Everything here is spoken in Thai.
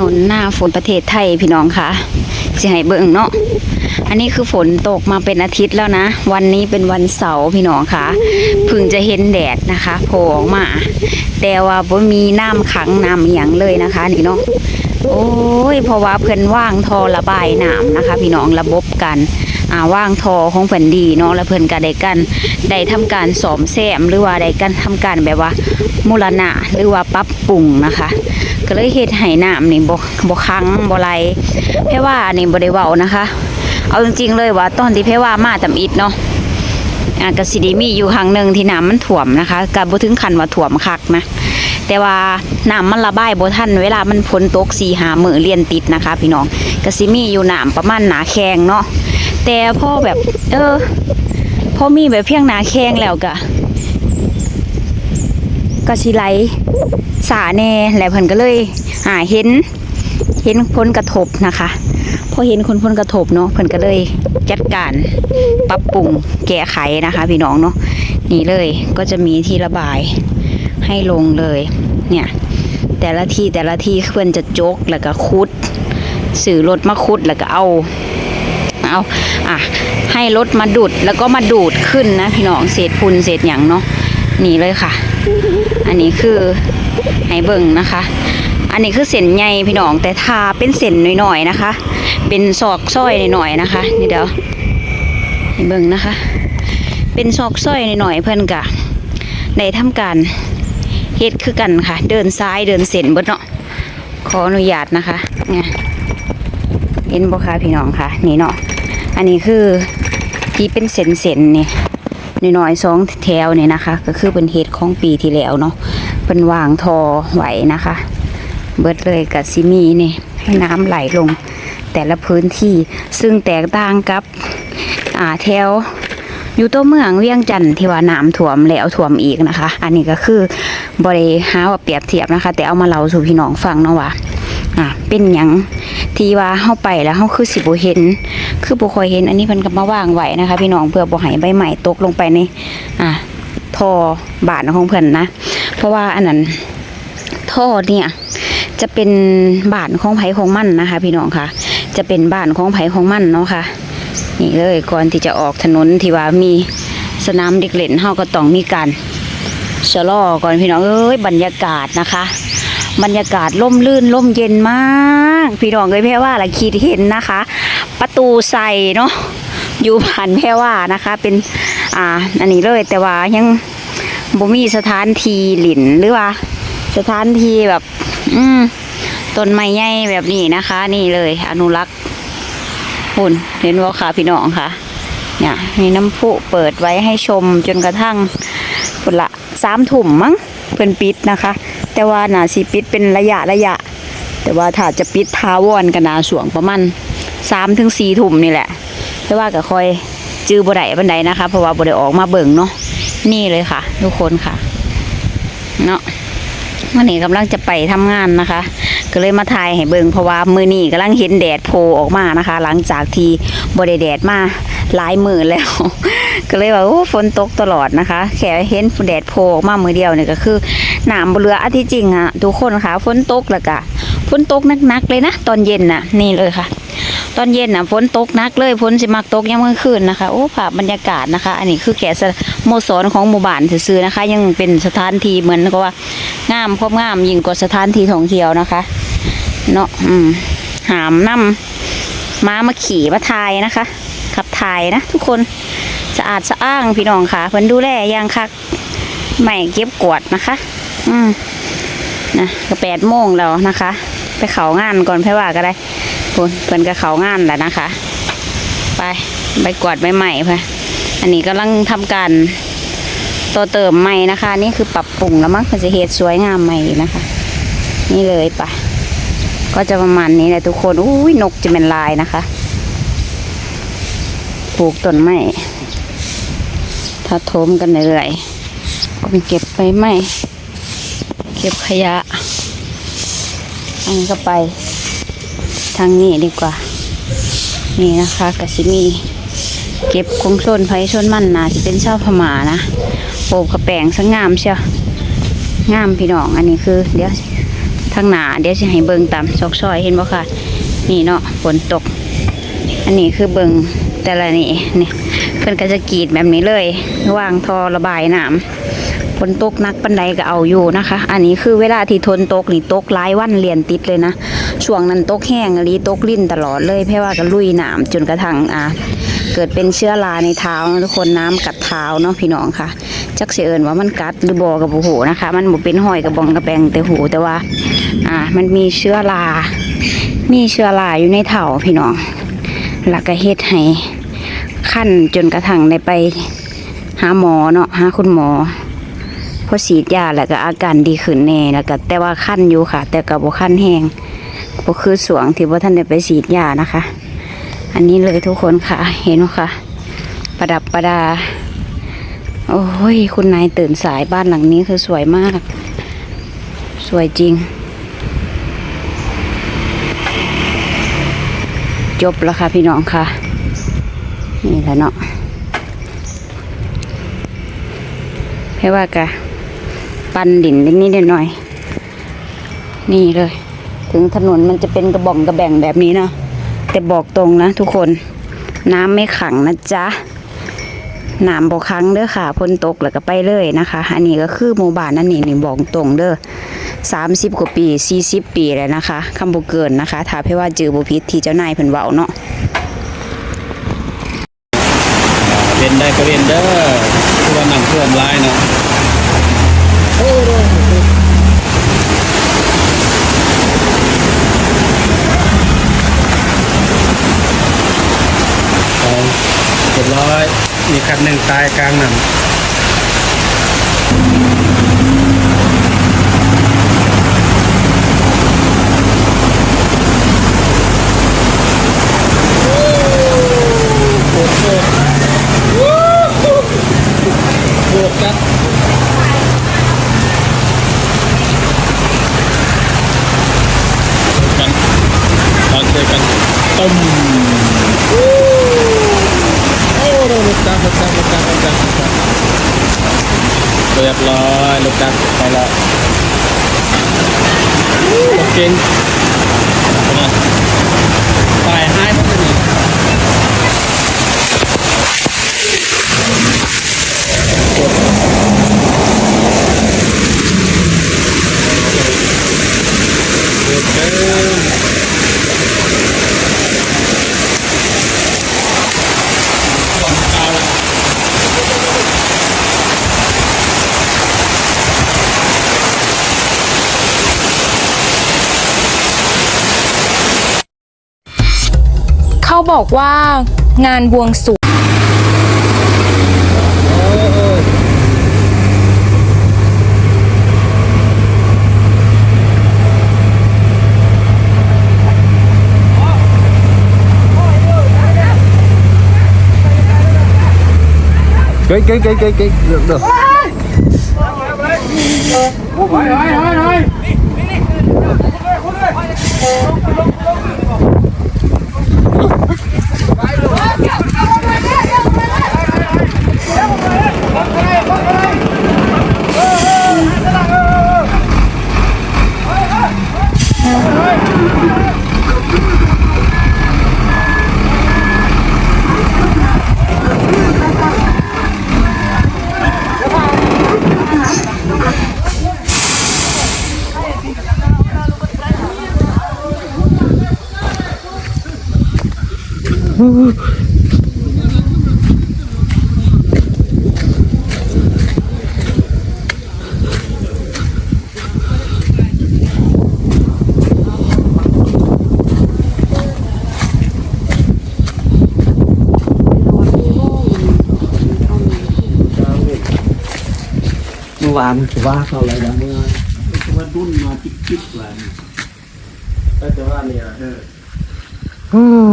นนหน้าฝนประเทศไทยพี่น้องค่ะสิให้เบิ่งเนาะอันนี้คือฝนตกมาเป็นอาทิตย์แล้วนะ วันนี้เป็นวันเสาร์พี่น้องค่ะพิ่งจะเห็นแดดนะคะโผล่ออกมา แต่ว่าบ่มีน้ำขังน้ำอหย่างเลยนะคะนี่เนาะโอ้ยเพราะว่าเพิ่นว่างทอระบายน้ำนะคะ พี่น้องระบบกันอ่าว่างทอของเพิ่นดีเนาะแล้วเพิ่นก็ได้กันได้ทำการสอมแซมหรือว่าได้กันทำการแบบว่ามูลณะหรือว่าปรับปรุงนะคะ ก็เลยเฮ็ดให้น้ำนี่บ่บ่คังบ่ไหลเพราะว่านี่บ่ได้เว้านะคะ เอาจริงๆเลยว่าตอนที่เพว่ามาตำอิดเนาะอ่ากสิดีมีอยู่ครั้งหนึ่งที่น้ำมันท่วมนะคะก็บ่ถึงขั้นว่าท่วมคักนะแต่ว่าน้ำมันระบายบ่ทันเวลามันฝนตก4 5มื้อเรียนติดนะคะ พี่น้องก็สิมีอยู่น้ำประมาณหนาแข้งเนาะแต่พอแบบ เออพอมีแบบเพียงหนาแข้งแล้วก็ ก็สิไหลสาแน่แล้วเพิ่นก็เลยอ่าเห็น เห็นผลกระทบนะคะพอเห็นคนผลกระทบเนาะเพิ่นก็เลยจัดการปรับปรุงแก้ไขนะคะพี่น้องเนาะนี่เลยก็จะมีที่ระบายให้ลงเลยเนี่ยแต่ละที่แต่ละที่เพิ่อนจะจกแล้วก็คุดสื่อรถมาคุดแล้วก็เอาเอาอะให้รถมาดูดแล้วก็มาดูดขึ้นนะพี่น้องเศษพุนเศษหยังเนาะนี่เลยค่ะ อันนี้คือให้เบิ่งนะคะ อันนี้คือเส้นใหญ่พี่น้องแต่ทาเป็นเส้นหน่อยๆนะคะ เป็นซอกส้อยหน่อยๆนะคะ นี่เดี๋ยวให้เบิ่งนะคะ เป็นซอกส้อยหน่อยๆเพิ่อนกะได้ทำการเฮ็ดคือกันค่ะ เดินซ้ายเดินเส้นบดเนาะขออนุญาตนะคะเนี่ยเห็นบ่คะพี่น้องค่ะ นี่เนาะอันนี้คือที่เป็นเส้นๆนี่ น้อยๆสองแถวเนี่ยนะคะ ก็คือเป็นเฮ็ดของปีที่แล้วเนาะเป็นวางทอไหวนะคะ เบิดเลยกับซิมีนี่ให้น้ำไหลลงแต่ละพื้นที่ซึ่งแตกต่างกับอ่าแถวอยู่ตัวเมืองเวียงจันทน์ที่ว่าน้ำท่วมแล้วท่วมอีกนะคะ อันนี้ก็คือบริหาว่าเปรียบเทียบนะคะ แต่เอามาเล่าสู่พี่น้องฟังเนาะว่า อ่าเป็นหยังที่ว่าเข้าไปแล้วเข้าคือสิบเห็น คือบุคอยเห็น อันนี้เพิ่นก็มาว่างไว้นะคะ พี่น้องเพื่อบ่ให้ใบใหม่ตกลงไปในอ่าท่อบาทของเพิ่นนะ เพราะว่าอันนั้นท่อเนี่ยจะเป็นบานของไผ่ของมันนะคะ พี่น้องค่ะ จะเป็นบานของไผ่ของมันเนาะค่ะ นี่เลยก่อนที่จะออกถนนที่ว่ามีสนามเด็กเล่นเฮาก็ต้องมีการชะลอก่อนพี่น้องเอ้ยบรรยากาศนะคะ บรรยากาศร่มรื่นร่มเย็นมาก พี่น้องเอ้ยแพ่ว่าละคิดเห็นนะคะ ประตูใส่เนาะอยู่ผ่านแพ่ว่านะคะ เป็นอ่าอันนี้เลยแต่ว่ายังบ่มีสถานทีหลินหรือว่า สถานทีแบบ อืมต้นไม้ใหญ่แบบนี้นะคะ นี่เลยอนุรักษ์หุ่นเห็นว่าค่ะพี่น้องค่ะเนี่ยมีน้ำพุเปิดไว้ให้ชมจนกระทั่งพุ่นละสามถุ่มมั้งเพิ่นปิดนะคะ แต่ว่านาสิปิดเป็นระยะระยะ แต่ว่าถ้าจะปิดทาวอนกันนาสวงประมาณสามถึงสี่ถุ่มนี่แหละ แต่ว่าก็คอยจื้อบ่ได้บันไดนะคะ เพราะว่าบ่ได้ออกมาเบิ่งเนาะนี่เลยค่ะ ทุกคนค่ะ เนาะวันนี้กำลังจะไปทำงานนะคะ ก็เลยมาถ่ายให้เบิงเพราะว่ามือนี้กำลังเห็นแดดโผล่ออกมานะคะ หลังจากที่บริแดดมา หลายมือแล้ว ก็เลยว่าโอ้ฝนตกตลอดนะคะ แค่เห็นแดดโผล่มามือเดียวเนี่ยก็คือหนามเรืออันที่จริงอะทุกคนค่ะฝนตกแล้วก็ฝนตกหนักๆเลยนะ ตอนเย็นน่ะ นี่เลยค่ะ ตอนเย็นน่ะฝนตกหนักเลยฝนสิมักตกยามกลางคืนนะคะโอ้ภาพบรรยากาศนะคะ อันนี้คือแก่โมสรของหมู่บ้านซื่อๆนะคะ ยังเป็นสถานที่เหมือนกับว่างามครบงามยิ่งกว่าสถานที่ท่องเที่ยวนะคะเนาะอืมหามนำม้ามาขี่มาทายนะคะ ถ่ายนะทุกคนสะอาดสะอ้างพี่น้องค่ะเพิ่นดูแลอย่างคักไม่เก็บกวดนะคะ อืมนะก็แปดโมงแล้วนะคะ ไปเขางานก่อนไปว่าก็ได้เพิ่นเพิ่นก็เขางานแล้วนะคะ ไปไปกวดใบใหม่ไปอันนี้กำลังทำการตัวเติมใหม่นะคะ นี่คือปรับปรุงแล้วมั้งมันเฮ็ดสวยงามใหม่นะคะ นี่เลยปะก็จะประมาณนี้แหละทุกคนอุ้ยนกจะเป็นลายนะคะ ลูกต้นไม้ถ้าโถมกันเรื่อยก็เป็นเก็บไปไม้เก็บขยะ อันนี้ก็ไป ทางนี้ดีกว่า นี่นะคะกสิมี เก็บคงชนไผชนมันนะจะเป็นชาวพม่านะโอบกระแปงสงงามเชียวงามพี่น้อง อันนี้คือ เดี๋ยวทางหนาเดี๋ยวสิให้เบิงตามซอกซอยเห็นบ่ค่ะ นี่เนาะฝนตก อันนี้คือเบิ่ง แต่ละนี่นี่เพิ่อนก็จะกรีดแบบนี้เลยวางทอระบายน้ำฝนตกนักปันใดก็เอาอยู่นะคะ อันนี้คือเวลาที่ทนตกนี่ตกหลายวันเรียนติดเลยนะช่วงนั้นตกแห้งอหลีตกลิ้นตลอดเลยเพราะว่าก็ลุยน้ำจนกระทั่งอ่าเกิดเป็นเชื้อราในเท้านะทุกคนน้ำกัดเท้าเนาะพี่น้องค่ะ จักเสียเอินว่ามันกัดหรือบอกกับหูนะคะ มันบ่เป็นห้อยกับบองกระแบงแต่หูแต่ว่า อ่า มันมีเชื้อรา มีเชื้อราอยู่ในเท้าพี่น้อง แล้วก็เฮ็ดให้ขั้นจนกระทั่งได้ไปหาหมอเนาะหาคุณหมอพอฉีดยาแล้วก็อาการดีขึ้นแน่แล้วก็แต่ว่าขั้นอยู่ค่ะ แต่ก็บ่ขั้นแห้งบ่คือสวงที่ว่าท่านได้ไปฉีดยานะคะ อันนี้เลยทุกคนค่ะ เห็นไหมคะประดับประดา โอ้ยคุณนายตื่นสายบ้านหลังนี้คือสวยมาก สวยจริง จบแล้วค่ะพี่น้องค่ะ นี่แหละเนาะเพื่ว่ากะปันดินนิดหน่อย นี่เลย ถึงถนนมันจะเป็นกระบองกระแบ่งแบบนี้เนาะแต่บอกตรงนะทุกคนน้ำไม่ขังนะจ๊ะน้ำบอกขังเด้อค่ะพ้นตกแล้วก็ไปเลยนะคะ อันนี้ก็คือหมู่บ้านนั่นนี่นี่บอกตรงเด้อ สามสิบกว่าปีสี่สิบปีแล้วนะคะคำบุเกินนะคะถ้าเพื่อว่าเจอบุพิษที่เจ้านายเพิ่นเว้าเนาะเว้นได้ก็เว้นเด้อคือว่าน้ำท่วมร้ายเนาะโอ้โหเอาเรียบร้อย มีคันหนึ่งตายกลางน้ำ โอ้โหโอ้ครับกันตอนเจอกันต้ มโอ้โอ้ลูกตาลูกตาลูกตาลูกตาลูกตาเรียบร้อยลูกตาไปแล้วโอเคนะไปให้มันเป็นยัง เขา บอกว่างานบวงสรวงื่วานคืว่าเขาอะไรนะเมื่อมันรุ่นมาจิ๊กจิ๊กวันแต่ว่าเนี่ยเออ